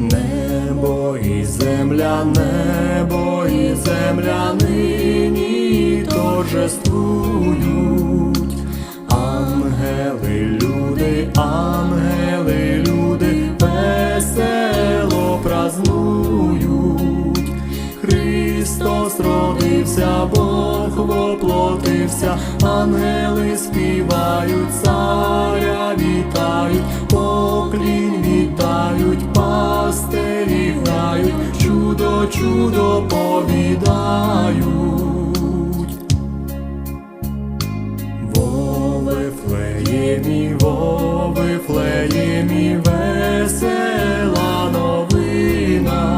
Небо і земля, небо і земля нині торжествують. Ангели, люди, ангели, Христос родився, Бог воплотився, ангели співають, царя вітають, поклінь вітають, пастирі грають, чудо, чудо повідають. Вове флеємі, вове флеємі, весела новина.